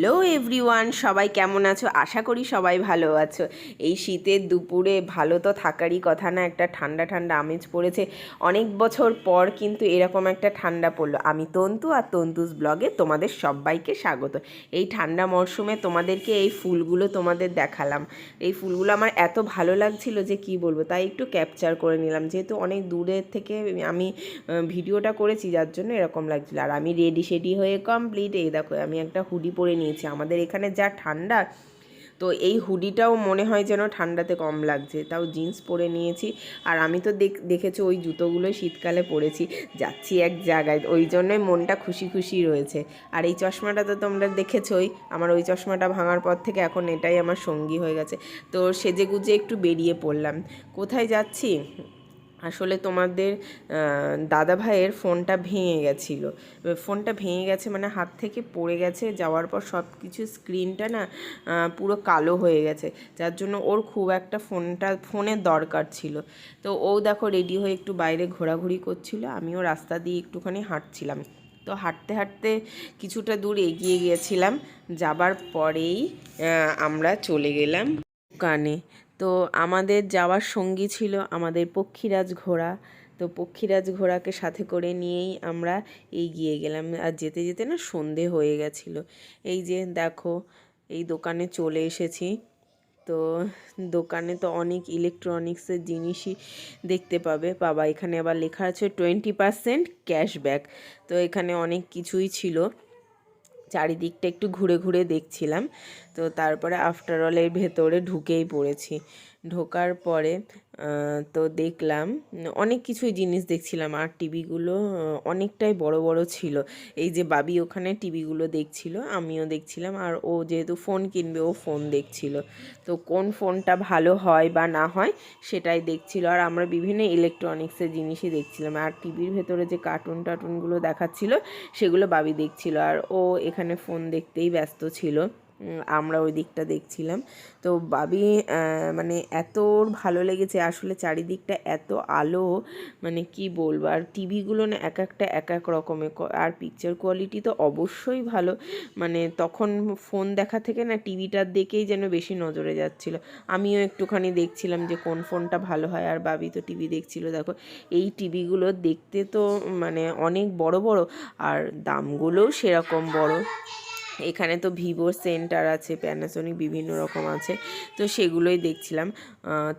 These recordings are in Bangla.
হ্যালো এভরিওয়ান, সবাই কেমন আছো? আশা করি সবাই ভালো আছো। এই শীতের দুপুরে ভালো তো থাকারই কথা না, একটা ঠান্ডা ঠান্ডা আমেজ পড়েছে। অনেক বছর পর কিন্তু এরকম একটা ঠান্ডা পড়ল। আমি তন্তু আর তন্তুস ব্লগে তোমাদের সবাইকে স্বাগত। এই ঠান্ডা মরশুমে তোমাদেরকে এই ফুলগুলো তোমাদের দেখালাম। এই ফুলগুলো আমার এত ভালো লাগছিল যে কি বলব, তাই একটু ক্যাপচার করে নিলাম। যেহেতু অনেক দূরের থেকে আমি ভিডিওটা করেছি, যার জন্য এরকম লাগছিল। আর আমি রেডি সেডি হয়ে কমপ্লিট এই দেখো, আমি একটা হুডি পরে নিয়েছি। আমাদের এখানে যা ঠান্ডা, তো এই হুডিটাও মনে হয় যেন ঠান্ডাতে কম লাগছে। তাও জিন্স পরে নিয়েছি। আর আমি তো দেখ, দেখেছ ওই জুতোগুলোই শীতকালে পরেছি। যাচ্ছি এক জায়গায়, ওই জন্যই মনটা খুশি খুশি রয়েছে। আর এই চশমাটা তো তোমরা দেখেছোই, আমার ওই চশমাটা ভাঙার পর থেকে এখন এটাই আমার সঙ্গী হয়ে গেছে। তো সেজে গুজে একটু বেরিয়ে পড়লাম। কোথায় যাচ্ছি? আসলে তোমাদের দাদা ভাইয়ের ফোনটা ভেঙে গেছিল। ফোনটা ভেঙে গেছে মানে হাত থেকে পড়ে গেছে, যাওয়ার পর সব কিছু স্ক্রিনটা না পুরো কালো হয়ে গেছে। যার জন্য ওর খুব একটা ফোনটা, ফোনের দরকার ছিল। তো ও দেখো রেডি হয়ে একটু বাইরে ঘোরাঘুরি করছিল, আমিও রাস্তা দিয়ে একটুখানি হাঁটছিলাম। তো হাঁটতে হাঁটতে কিছুটা দূর এগিয়ে গিয়েছিলাম। যাবার পরেই আমরা চলে গেলাম দোকানে। তো আমাদের যাওয়ার সঙ্গী ছিল আমাদের পক্ষীরাজ ঘোড়া। তো পক্ষীরাজ ঘোড়াকে সাথে করে নিয়েই আমরা এগিয়ে গেলাম। আর যেতে যেতে না সন্ধে হয়ে গেছিল। এই যে দেখো, এই দোকানে চলে এসেছি। তো দোকানে তো অনেক ইলেকট্রনিক্সের জিনিসই দেখতে পাবে। বাবা, এখানে আবার লেখা আছে টোয়েন্টি পার্সেন্ট ক্যাশব্যাক তো এখানে অনেক কিছুই ছিল। চারিদিকটা একটু ঘুরে ঘুরে দেখছিলাম। তো তারপরে আফটার অল এর ভেতরে ঢুকেই পড়েছি। ঢোকার পরে তো দেখলাম, অনেক কিছুই জিনিস দেখছিলাম। আর টিভিগুলো অনেকটাই বড় বড় ছিল। এই যে বাবি ওখানে টিভিগুলো দেখছিল, আমিও দেখছিলাম। আর ও যেহেতু ফোন কিনবে, ও ফোন দেখছিল। তো কোন ফোনটা ভালো হয় বা না হয়, সেটাই দেখছিল। আর আমরা বিভিন্ন ইলেকট্রনিক্সের জিনিসই দেখছিলাম। আর টিভির ভেতরে যে কার্টুন টার্টুনগুলো দেখাচ্ছিল, সেগুলো বাবি দেখছিল। আর ও এখানে ফোন দেখতেই ব্যস্ত ছিল। আমরা ওই দিকটা দেখছিলাম। তো বাবি মানে এত ভালো লেগেছে, আসলে চারিদিকটা এত আলো মানে কি বলব, আর টিভিগুলো না এক একটা এক এক রকমের আর পিকচার কোয়ালিটি তো অবশ্যই ভালো। মানে তখন ফোন দেখা থেকে না টিভিটার দিকেই যেন বেশি নজরে যাচ্ছিল। আমিও একটুখানি দেখছিলাম যে কোন ফোনটা ভালো হয়, আর বাবি তো টিভি দেখছিল, দেখো। এই টিভিগুলো দেখতে তো মানে অনেক বড় বড়, আর দামগুলোও সেরকম বড়। এখানে তো ভিভো সেন্টার আছে প্যানাসনিক বিভিন্ন রকম আছে, তো সেগুলোই দেখছিলাম।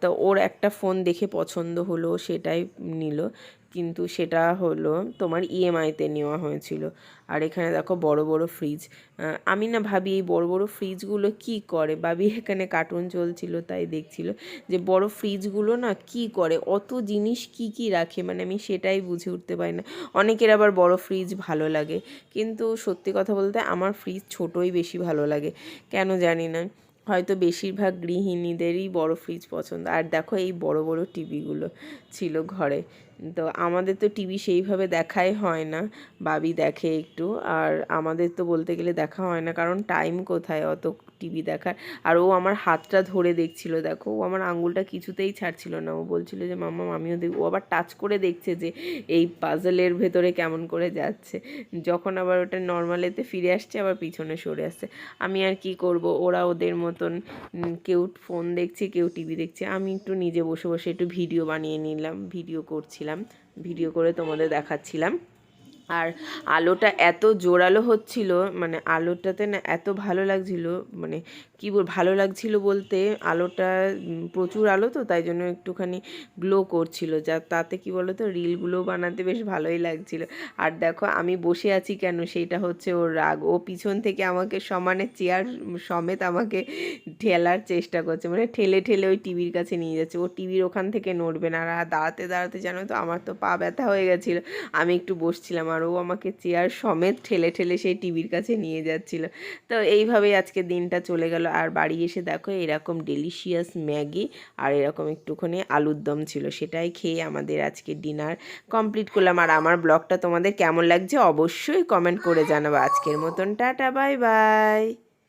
তো ওর একটা ফোন দেখে পছন্দ হলো, সেটাই নিল। কিন্তু সেটা হলো তোমার ইএমআইতে নেওয়া হয়েছিল। আর এখানে দেখো বড় বড় ফ্রিজ আমি না ভাবি এই বড় বড় ফ্রিজগুলো কি করে? ভাবি এখানে কার্টুন চলছিল, তাই দেখছিল যে বড় ফ্রিজগুলো না কি করে? অত জিনিস কি কি রাখে? মানে আমি সেটাই বুঝে উঠতে পারি না। অনেকের আবার বড় ফ্রিজ ভালো লাগে। কিন্তু সত্যি কথা বলতে আমার ফ্রিজ ছোটোই বেশি ভালো লাগে। কেন জানি না? হয়তো বেশিরভাগ গৃহিণীদেরই বড় ফ্রিজ পছন্দ। আর দেখো এই বড় বড় টিভিগুলো ছিল ঘরে। তো আমাদের তো টিভি সেইভাবে দেখাই হয় না। বাবি দেখে একটু। আর আমাদের তো বলতে গেলে দেখা হয় না, কারণ টাইম কোথায় অত টিভি দেখার? আর ও আমার হাতটা ধরে দেখছিল, দেখো? ও আমার আঙুলটা কিছুতেই ছাড়ছিল না। ও বলছিল যে, মাম্মা আমিও দেখ ও আবার টাচ করে দেখছে যে, এই পাজলের ভেতরে কেমন করে যাচ্ছে। যখন আবার ওটা নর্মালেতে ফিরে আসছে, আবার পিছনে সরে আসছে। আমি আর কি করব? ওরা ওদের মতন কেউ ফোন দেখছে, কেউ টিভি দেখছে। আমি একটু নিজে বসে বসে একটু ভিডিও বানিয়ে নিলাম ভিডিও করছিলাম। ভিডিও করে তোমাদের দেখাচ্ছিলাম। আর আলোটা এত জোরালো হচ্ছিল মানে আলোটাতে না এত ভালো লাগছিল মানে কি বল, ভালো লাগছিল বলতে আলোটা প্রচুর আলো তো, তাই জন্য একটুখানি গ্লো করছিল, যা তাতে কি বলো তো রিলগুলো বানাতে বেশ ভালোই লাগছিল। আর দেখো আমি বসে আছি কেন, সেইটা হচ্ছে ওর রাগ। ও পিছন থেকে আমাকে সমানে চেয়ার সমেত আমাকে ঠেলার চেষ্টা করছে মানে ঠেলে ঠেলে ওই টিভির কাছে নিয়ে যাচ্ছে। ও টিভির ওখান থেকে নড়বে না, আর দাঁড়াতে দাঁড়াতে জানো তো, আমার তো পা ব্যথা হয়ে গেছিল। আমি একটু বসছিলাম, আর ও আমাকে চেয়ার সমেত ঠেলে ঠেলে সেই টিভির কাছে নিয়ে যাচ্ছিল। তো এইভাবেই আজকে দিনটা চলে গেল। আর বাড়ি এসে দেখো, এরকম ডেলিশিয়াস ম্যাগি আর এরকম একটুখানি আলুর দম ছিল, সেটাই খেয়ে আমাদের আজকে ডিনার কমপ্লিট করলাম। আর আমার ব্লগটা তোমাদের কেমন লাগছে অবশ্যই কমেন্ট করে জানাব। আজকের মতন টাটা, বাই বাই।